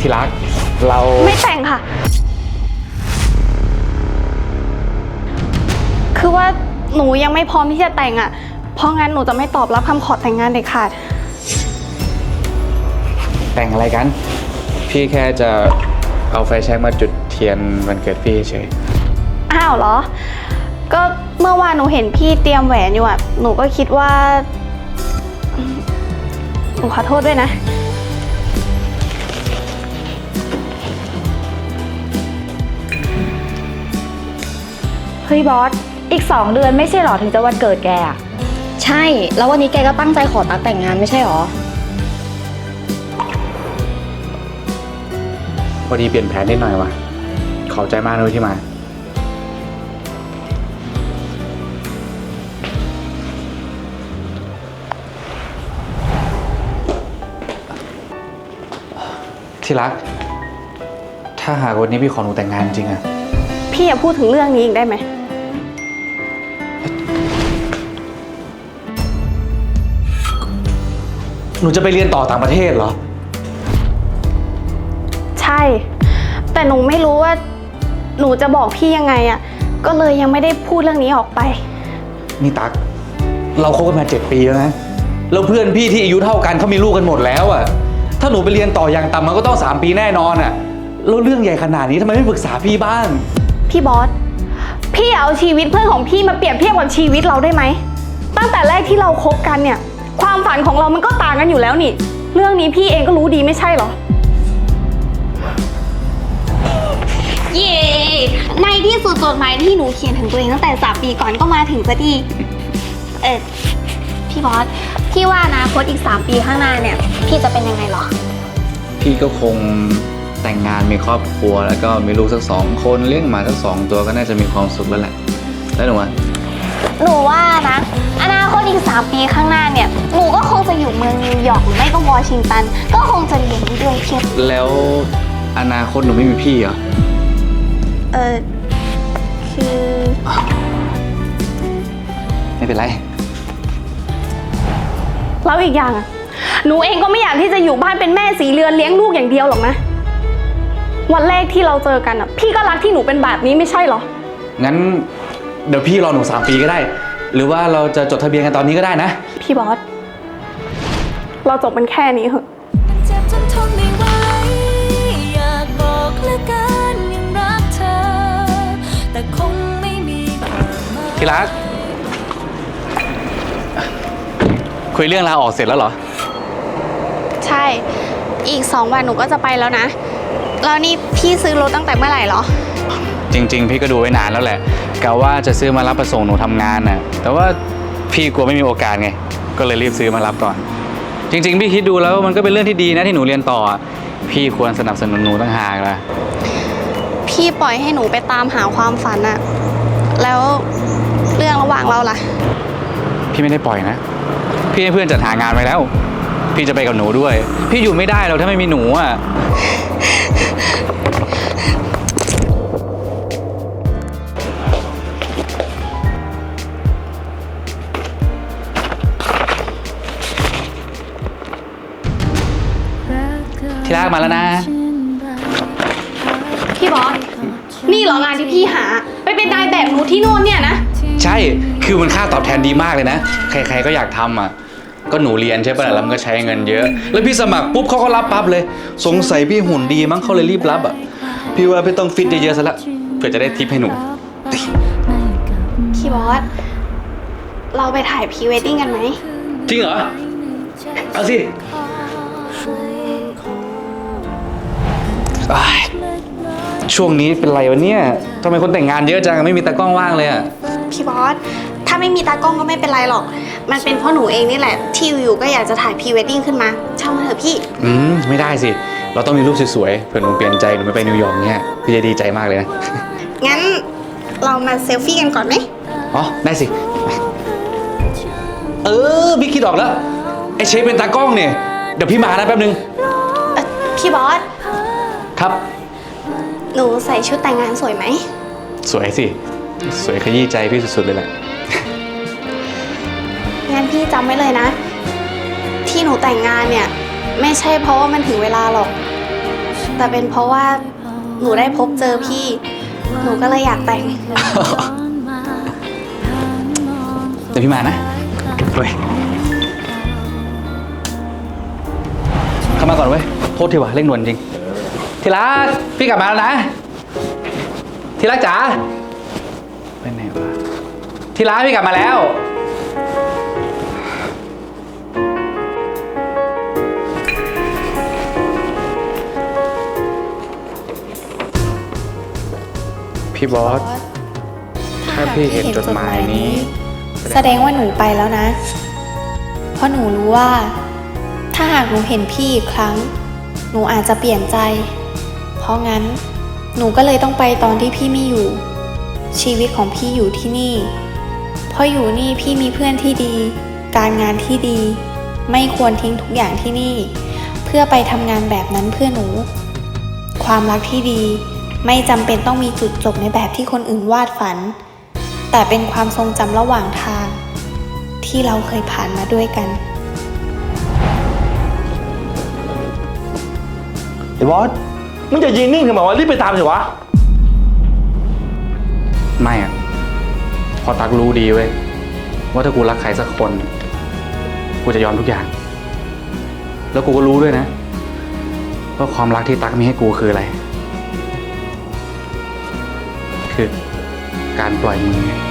ที่รัก เราไม่แต่งค่ะ คือว่าหนูยังไม่พร้อมที่จะแต่งอะ่ะ เพราะงั้นหนูจะไม่ตอบรับคำขอแต่งงานเด็ดขาด แต่งอะไรกัน พี่แค่จะเอาไฟแช็กมาจุดเทียนวันเกิดพี่เฉยอ้าวเหรอ ก็เมื่อวานหนูเห็นพี่เตรียมแหวนอยู่อะ่ะ หนูก็คิดว่าอืมหนูขอโทษด้วยนะ เฮ้ยบอส อีก2เดือนไม่ใช่หรอถึงจะวันเกิดแกอะใช่ แล้ววันนี้แกก็ตั้งใจขอตักแต่งงานไม่ใช่หรอ พอดีเปลี่ยนแผนนิดหน่อยว่ะ ขอบใจมากเลยที่มา ที่รัก ถ้าหากวันนี้พี่ขอหนูแต่งงานจริงอะพี่อย่าพูดถึงเรื่องนี้อีกได้ไหม หนูจะไปเรียนต่อต่างประเทศเหรอ ใช่ แต่หนูไม่รู้ว่า หนูจะบอกพี่ยังไงอะ่ะ ก็เลยยังไม่ได้พูดเรื่องนี้ออกไป นี่ตัก เราคบกันมาเจ็ดปีแล้วนะ แล้วเพื่อนพี่ที่อายุเท่ากันเขามีลูกกันหมดแล้วอะถ้าหนูไปเรียนต่ออย่างต่ำมันก็ต้องสามปีแน่นอนอะแล้วเรื่องใหญ่ขนาดนี้ทำไมไม่ปรึกษาพี่บ้าง พี่บอส พี่อย่าเอาชีวิตเพื่อนของพี่มาเปรียบเทียบกับชีวิตเราได้ไหม ตั้งแต่แรกที่เราคบกันเนี่ย ความฝันของเรามันก็ต่างกันอยู่แล้วนี่ เรื่องนี้พี่เองก็รู้ดีไม่ใช่เหรอ เย่ในที่สุดจดหมายที่หนูเขียนถึงตัวเองตั้งแต่สามปีก่อนก็มาถึงสักที เออพี่บอส พี่ว่าอนาคตอีก 3 ปีข้างหน้าเนี่ย พี่จะเป็นยังไงเหรอ พี่ก็คงแต่งงานมีครอบครัว แล้วก็มีลูกสักสองคนเลี้ยงหมาสักสองตัวก็น่าจะมีความสุขแล้วแหละ แล้วหนูอะ หนูว่านะ อนาคตอีก 3 ปีข้างหน้าเนี่ย หนูก็คงจะอยู่เมืองนิวยอร์กหรือไม่ก็วอชิงตัน ก็คงจะเรียนไปด้วยเพียบแล้วอนาคตหนูไม่มีพี่เหรอ เออคือ ไม่เป็นไร แล้วอีกอย่างอะหนูเองก็ไม่อยากที่จะอยู่บ้านเป็นแม่สีเรือนเลี้ยงลูกอย่างเดียวหรอกนะ วันแรกที่เราเจอกันอะพี่ก็รักที่หนูเป็นแบบนี้ไม่ใช่เหรอ งั้น เดี๋ยวพี่รอหนูสามปีก็ได้ หรือว่าเราจะจดทะเบียนกันตอนนี้ก็ได้นะ พี่บอส เราจบมันแค่นี้เหอะเจ็บจนทนไม่ไหว อยากบอกเหลือเกินยังรักเธอ แต่คงไม่มีความหมายที่รักคุยเรื่องลาออกเสร็จแล้วเหรอ ใช่ อีกสองวันหนูก็จะไปแล้วนะ แล้วนี่พี่ซื้อรถตั้งแต่เมื่อไหร่เหรอ จริง ๆ พี่ก็ดูไว้นานแล้วแหละ กะว่าจะซื้อมารับประส่งหนูทำงานน่ะแต่ว่าพี่กลัวไม่มีโอกาสไง ก็เลยรีบซื้อมารับก่อน จริง ๆ พี่คิดดูแล้วมันก็เป็นเรื่องที่ดีนะที่หนูเรียนต่อ พี่ควรสนับสนุนหนูตั้งหากละพี่ปล่อยให้หนูไปตามหาความฝันอะแล้วเรื่องระหว่างเราล่ะ พี่ไม่ได้ปล่อยนะ พี่ให้เพื่อนจัดหางานไว้แล้ว พี่จะไปกับหนูด้วย พี่อยู่ไม่ได้เราถ้าไม่มีหนูอะ ที่รักมาแล้วนะ พี่บอส นี่เหรองานที่พี่หา ไปเป็นนายแบบหนูที่โน่นเนี่ยนะ ใช่ คือมันค่าตอบแทนดีมากเลยนะ ใครๆก็อยากทำอะ ก็หนูเรียนใช่ปะล่ะแล้วมันก็ใช้เงินเยอะ แล้วพี่สมัครปุ๊บเขาก็รับปั๊บเลย สงสัยพี่หุ่นดีมั้งเขาเลยรีบรับอะ พี่ว่าพี่ต้องฟิตเยอะๆซะละ เพื่อจะได้ทิปให้หนู พี่บอส เราไปถ่ายพรีเวดดิ้งกันไหมจริงเหรอ เอาสิ อ้ายช่วงนี้เป็นไรวะเนี่ยทำไมคนแต่งงานเยอะจังไม่มีตากล้องว่างเลยอะพี่บอส ถ้าไม่มีตากล้องก็ไม่เป็นไรหรอก มันเป็นเพราะหนูเองนี่แหละ ที่อยู่ๆก็อยากจะถ่ายพรีเวดดิ้งขึ้นมา ช่างมันเถอะพี่ อืมไม่ได้สิ เราต้องมีรูปสวยๆเผื่อหนูเปลี่ยนใจหนูไม่ไปนิวยอร์กเนี่ยพี่จะดีใจมากเลยนะ งั้นเรามาเซลฟี่กันก่อนไหม อ๋อ ได้สิ เออพี่คิดออกแล้ว ไอเชฟเป็นตากล้องเนี่ย เดี๋ยวพี่มานะแป๊บนึงเอ่อพี่บอส ครับ หนูใส่ชุดแต่งงานสวยไหม สวยสิ สวยขยี้ใจพี่สุดๆเลยแหละ งั้นพี่จำไว้เลยนะ ที่หนูแต่งงานเนี่ย ไม่ใช่เพราะว่ามันถึงเวลาหรอก แต่เป็นเพราะว่าหนูได้พบเจอพี่ หนูก็เลยอยากแต่ง เดี๋ยวพี่มานะเว้ยเข้ามาก่อนเว้ย โทษทีว่ะเร่งด่วนจริง ทีรักพี่กลับมาแล้วนะ ทีรักจ๋าไปไหนวะทีรักพี่กลับมาแล้ว พี่บอส ถ้าพี่เห็นจดหมายนี้ แสดงว่าหนูไปแล้วนะ เพราะหนูรู้ว่า ถ้าหากหนูเห็นพี่อีกครั้ง หนูอาจจะเปลี่ยนใจเพ ราะงั้น หนูก็เลยต้องไปตอนที่พี่ไม่อยู่ ชีวิตของพี่อยู่ที่นี่ เพราะอยู่นี่พี่มีเพื่อนที่ดี การงานที่ดี ไม่ควรทิ้งทุกอย่างที่นี่ เพื่อไปทำงานแบบนั้นเพื่อหนู ความรักที่ดี ไม่จำเป็นต้องมีจุดจบในแบบที่คนอื่นวาดฝัน แต่เป็นความทรงจำระหว่างทาง ที่เราเคยผ่านมาด้วยกันไอ้บอส มึงจะยืนนิ่งทำไมวะรีบไปตามสิวะ ไม่อะพอตักรู้ดีเว้ย ว่าถ้ากูรักใครสักคน กูจะยอมทุกอย่าง แล้วกูก็รู้ด้วยนะว่าความรักที่ตักมีให้กูคืออะไร คือการปล่อยมือ